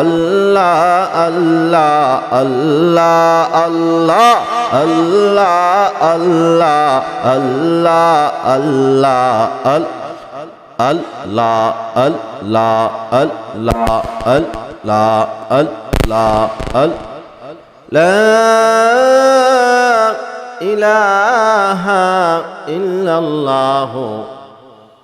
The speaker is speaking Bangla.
আল্লাহ আল্লাহ আল্লাহ আল্লাহ আল্লাহ আল্লাহ لا إله إلا الله